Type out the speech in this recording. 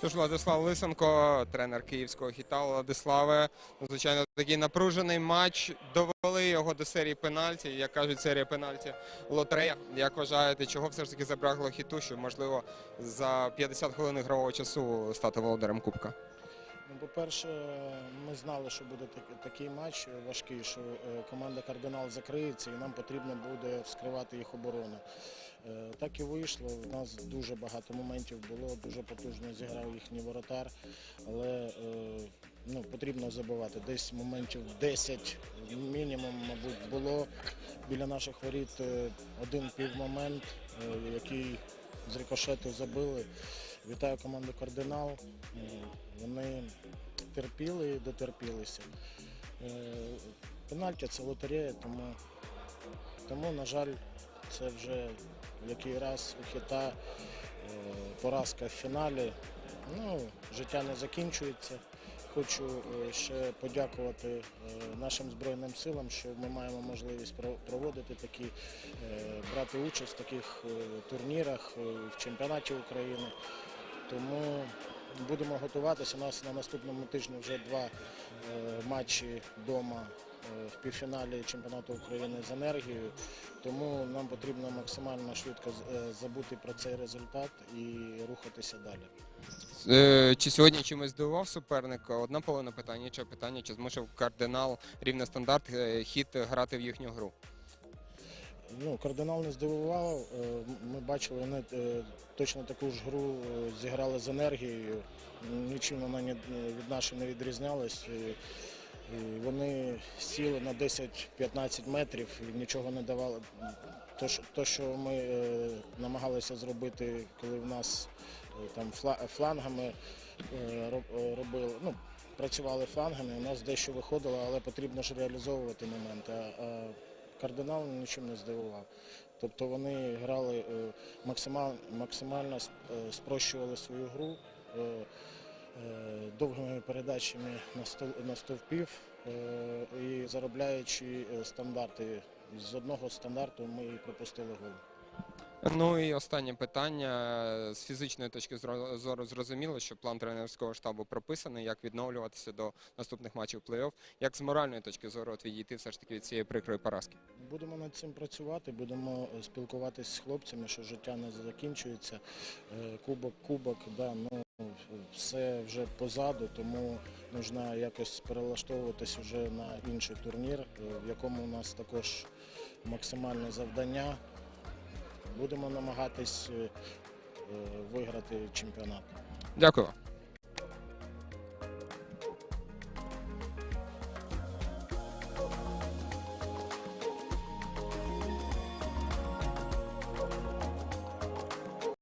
Тож Владислав Лисенко, тренер київського хіта Владиславе. Звичайно, такий напружений матч. Довели його до серії пенальті. Як кажуть, серія пенальті лотерея. Як вважаєте, чого все ж таки забрагло хіту, щоб можливо за 50 хвилин ігрового часу стати володарем Кубка? Ну, по-перше, ми знали, що буде такий матч важкий, що е, команда Кардинал закриється і нам потрібно буде вскривати їх оборону. Е, Так і вийшло. У нас дуже багато моментів було, дуже потужно зіграв їхній воротар, але е, ну, потрібно забивати. Десь моментів 10 мінімум, мабуть, було біля наших воріт е, один півмомент, е, який з рикошету забили. Вітаю команду Кардинал. Е, Вони терпіли і дотерпілися. Е, Пенальті це лотерея, тому, тому, на жаль, це вже який раз у хіта е, поразка в фіналі. Ну, життя не закінчується. Хочу ще подякувати нашим Збройним силам, що ми маємо можливість проводити такі, брати участь в таких турнірах в чемпіонаті України. Тому будемо готуватися. У нас на наступному тижні вже два е, матчі вдома е, в півфіналі чемпіонату України з енергією. Тому нам потрібно максимально швидко е, забути про цей результат і рухатися далі. Чи сьогодні чимось здивував суперника? Одна половина питання, інше питання, чи змусив кардинал рівне стандарт хід грати в їхню гру? Ну, кардинал не здивував. Е, Ми бачили, вони е, точно таку ж гру е, зіграли з енергією. Нічим вона від нашої не відрізнялась. І- Вони сіли на 10-15 метрів і нічого не давали. То, що- ми намагалися зробити, коли в нас там флангами роб- робили, ну, працювали флангами, у нас дещо виходило, але потрібно ж реалізовувати моменти. Кардинал нічим не здивував. Тобто вони грали е, максимально, максимально е, спрощували свою гру е, довгими передачами на, стовпів і заробляючи стандарти. З одного стандарту ми пропустили гол. Ну і останнє питання з фізичної точки зору зрозуміло, що план тренерського штабу прописаний, як відновлюватися до наступних матчів плей-офф, як з моральної точки зору відійти все ж таки від цієї прикрої поразки. Будемо над цим працювати, будемо е, спілкуватися з хлопцями, що життя не закінчується. Е, Кубок, кубок, да, ну, все вже позаду, тому потрібно якось перелаштовуватись вже на інший турнір, е, в якому у нас також максимальне завдання. Будемо намагатись е, е, виграти чемпіонат. Дякую.